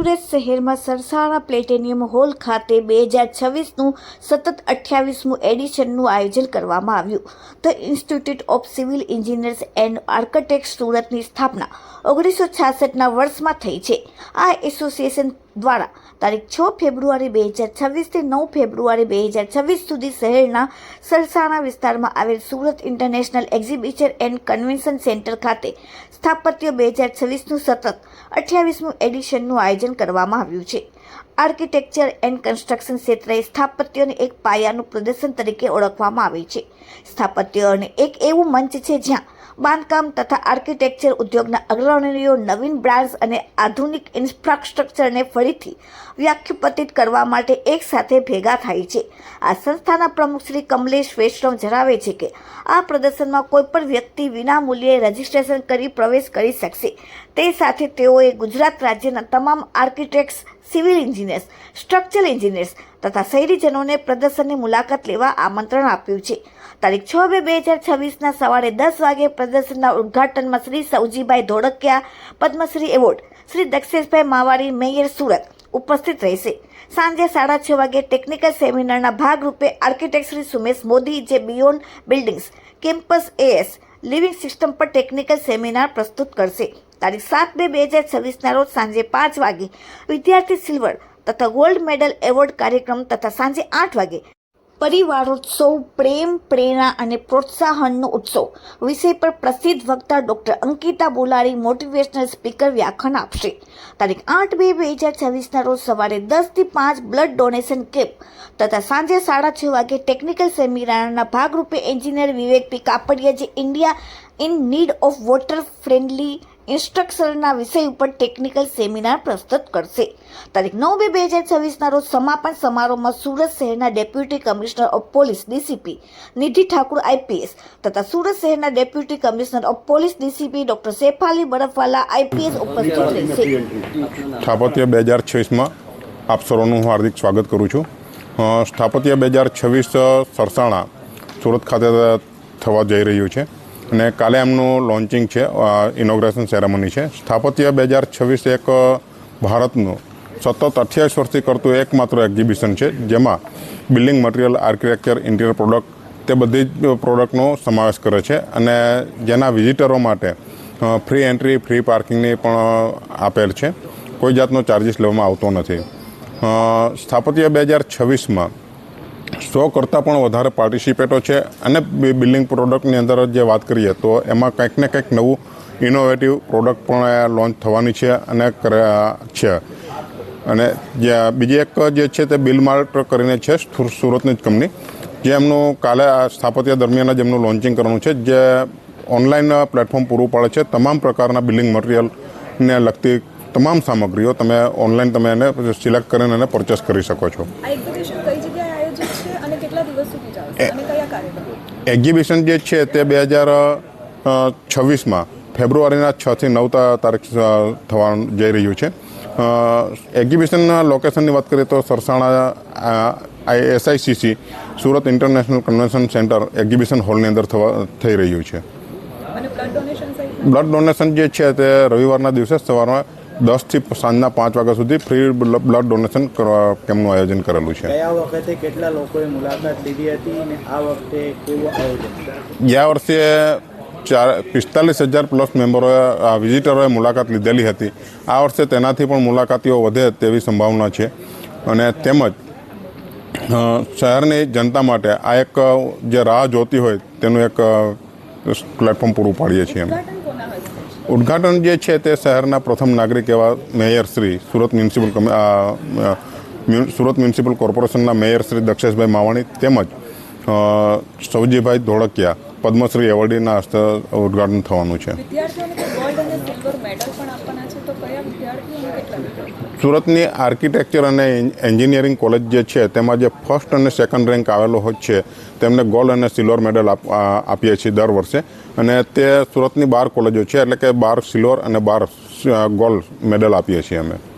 સુરત શહેરમાં Sarsana platinum hall ખાતે બે હજાર છવ્વીસનું સતત અઠ્યાવીસમું એડિશનનું આયોજન કરવામાં આવ્યું. The institute of civil engineers and architect સુરતની સ્થાપના ઓગણીસો છાસઠના વર્ષમાં થઈ છે. આ એસોસિએશન દ્વારા. તારીખ છ ફેબ્રુઆરી બે હજાર છવ્વીસથી નવ ફેબ્રુઆરી બે હજાર છવ્વીસ સુધી શહેરના સરસાણા વિસ્તારમાં આવેલ Surat international exhibition and convention centre ખાતે સ્થાપત્ય બે હજાર છવ્વીસનું સતત અઠ્યાવીસમું એડિશનનું આયોજન કરવામાં આવ્યું છે. આર્કિટેક્ચર એન્ડ કન્સ્ટ્રક્શન ક્ષેત્રે સ્થાપત્યને એક પાયાનું પ્રદર્શન તરીકે ઓળખવામાં આવે છે. સ્થાપત્ય અને એક એવું મંચ છે જ્યાં બાંધકામ તથા આર્કિટેક્ચર ઉદ્યોગના અગ્રણીઓ નવીન બ્રાન્ડ્સ અને આધુનિક ઇન્ફ્રાસ્ટ્રક્ચરને ફરીથી વ્યાખ્યાપતિત કરવા માટે એકસાથે ભેગા થાય છે. આ સંસ્થાના પ્રમુખ શ્રી કમલેશ વૈષ્ણવ જણાવે છે કે આ પ્રદર્શનમાં કોઈપણ વ્યક્તિ વિના મૂલ્યે રજીસ્ટ્રેશન કરી પ્રવેશ કરી શકશે. તે સાથે તેઓએ ગુજરાત રાજ્યના તમામ architects civil engineers, structural engineers તથા શહેરીજનોને પ્રદર્શનની મુલાકાત લેવા આમંત્રણ આપ્યું છે. તારીખ છ બે બે હજાર છવ્વીસના સવારે દસ વાગે પ્રદર્શનના ઉદ્ઘાટનમાં શ્રી સૌજીભાઈ ધોળકિયા, પદ્મશ્રી એવોર્ડ, શ્રી દક્ષેશભાઈ માવાડી, મેયર સુરત ઉપસ્થિત રહેશે. સાંજે સાડા છ વાગે ટેકનિકલ સેમિનારના ભાગરૂપે આર્કિટેક્ટ શ્રી સુમેશ મોદી, જે beyond buildings, campus as living system પર ટેકનિકલ સેમિનાર પ્રસ્તુત કરશે. તારીખ સાત બે બે હજાર છવ્વીસના રોજ સાંજે પાંચ વાગે વિદ્યાર્થી સિલ્વર તથા ગોલ્ડ મેડલ એવોર્ડ કાર્યક્રમ તથા સાંજે આઠ વાગે પરિવારોત્સવ, પ્રેમ, પ્રેરણા અને પ્રોત્સાહનનો ઉત્સવ. વિષય પર પ્રસિદ્ધ વક્તા doctor Ankita Bolari motivational speaker વ્યાખ્યાન આપશે. તારીખ આઠ બે બે હજાર છવ્વીસના રોજ સવારે દસથી પાંચ બ્લડ ડોનેશન કેમ્પ તથા સાંજે સાડા છ વાગે ટેકનિકલ સેમિનારના ભાગરૂપે એન્જિનિયર વિવેક પી કાપડિયા જે India in need of water friendly ઇન્સ્ટ્રક્શનના વિષય ઉપર ટેકનિકલ સેમિનાર પ્રસ્તુત કરશે. તારીખ નવ બે બે હજાર છવ્વીસના રોજ સમાપન સમારોહમાં સુરત શહેરના deputy commissioner of police DCP Nidhi Thakur IPS તથા સુરત શહેરના deputy commissioner of police DCP doctor Shefali Barafwala IPS ઉપસ્થિત રહેશે. સ્થાપત્ય બે હજાર છવ્વીસમાં આપ હું હાર્દિક સ્વાગત કરું છું. સ્થાપત્ય બે હજાર છવ્વીસ સરસાણા સુરત ખાતે થવા જઈ રહ્યું છે. અને કાલે એમનું લોન્ચિંગ છે ઇનોગ્રેશન સેરેમની છે. સ્થાપત્ય બે હજાર છવ્વીસ એક ભારતનું સતત અઠ્યાવીસ વર્ષથી કરતું એકમાત્ર એક્ઝિબિશન છે, જેમાં building material architecture interior product તે બધી જ પ્રોડક્ટનો સમાવેશ કરે છે અને જેના વિઝિટરો માટે ફ્રી એન્ટ્રી ફ્રી પાર્કિંગની પણ આપેલ છે. કોઈ જાતનો ચાર્જિસ લેવામાં આવતો નથી. સ્થાપત્ય બે હજાર છવ્વીસમાં સો કરતાં પણ વધારે પાર્ટિસિપેટો છે. અને બિલ્ડિંગ પ્રોડક્ટની અંદર જે વાત કરીએ, તો એમાં કંઈક ને કંઈક નવું ઇનોવેટિવ પ્રોડક્ટ પણ લોન્ચ થવાની છે અને છે. અને જે બીજી એક જે છે તે બિલ માર્ટ કરીને છે, સુર- સુરતની જ કંપની, જે એમનું કાલે આ સ્થાપત્ય દરમિયાન જ એમનું લોન્ચિંગ કરવાનું છે. જે ઓનલાઈન પ્લેટફોર્મ પૂરું પાડે છે. તમામ પ્રકારના બિલ્ડિંગ મટીરિયલને લગતી તમામ સામગ્રીઓ તમે ઓનલાઈન તમે એને સિલેક્ટ કરીને એને પરચેસ કરી શકો છો આ એક્ઝિબિશન કઈ જગ્યાએ આયોજિત છે અને કેટલા દિવસ સુધી ચાલશે અને કયા કાર્યક્રમો એક્ઝિબિશન જે છે તે બે હજાર છવ્વીસમાં ફેબ્રુઆરીના છથી નવ તારીખ થવાનું જઈ રહ્યું છે. એક્ઝિબિશનના લોકેશનની વાત કરીએ તો Sarsana SICC Surat international convention centre exhibition હોલની અંદર થવા થઈ રહ્યું છે. બ્લડ ડોનેશન જે છે તે રવિવારના દિવસે સવારમાં દસથી સાંજના પાંચ વાગ્યા સુધી ફ્રી બ્લડ ડોનેશન કરવા કેમ્પનું આયોજન કરેલું છે? ગયા વખતે કેટલા લોકોએ મુલાકાત લીધી હતી અને આ વખતે કેવું આયોજન? ગયા વર્ષે ચાર પિસ્તાલીસ હજાર પ્લસ મેમ્બરોએ આ વિઝિટરોએ મુલાકાત લીધેલી હતી. આ વર્ષે તેનાથી પણ મુલાકાતીઓ વધે તેવી સંભાવના છે. અને તેમજ શહેરની જનતા માટે આ એક જે રાહ જોતી હોય તેનું એક પ્લેટફોર્મ પૂરું પાડીએ છીએ અમે ઉદ્ઘાટન જે છે તે શહેરના પ્રથમ નાગરિક એવા mayor Shri Surat municipal Surat municipal કોર્પોરેશનના મેયર શ્રી દક્ષેશભાઈ માવાણી તેમજ સૌજીભાઈ ધોળકિયા, પદ્મશ્રી એવોર્ડીના હસ્તે ઉદ્ઘાટન થવાનું છે. સુરતની આર્કિટેક્ચર અને એન્જિનિયરિંગ કોલેજ જે છે, તેમાં જે ફર્સ્ટ અને સેકન્ડ રેન્ક આવેલો હોય છે, તેમને ગોલ્ડ અને સિલ્વર મેડલ આપ- આપીએ છીએ દર વર્ષે. અને તે સુરતની બાર કોલેજો છે, એટલે કે બાર સિલ્વર અને બાર ગોલ્ડ મેડલ આપીએ છીએ અમે.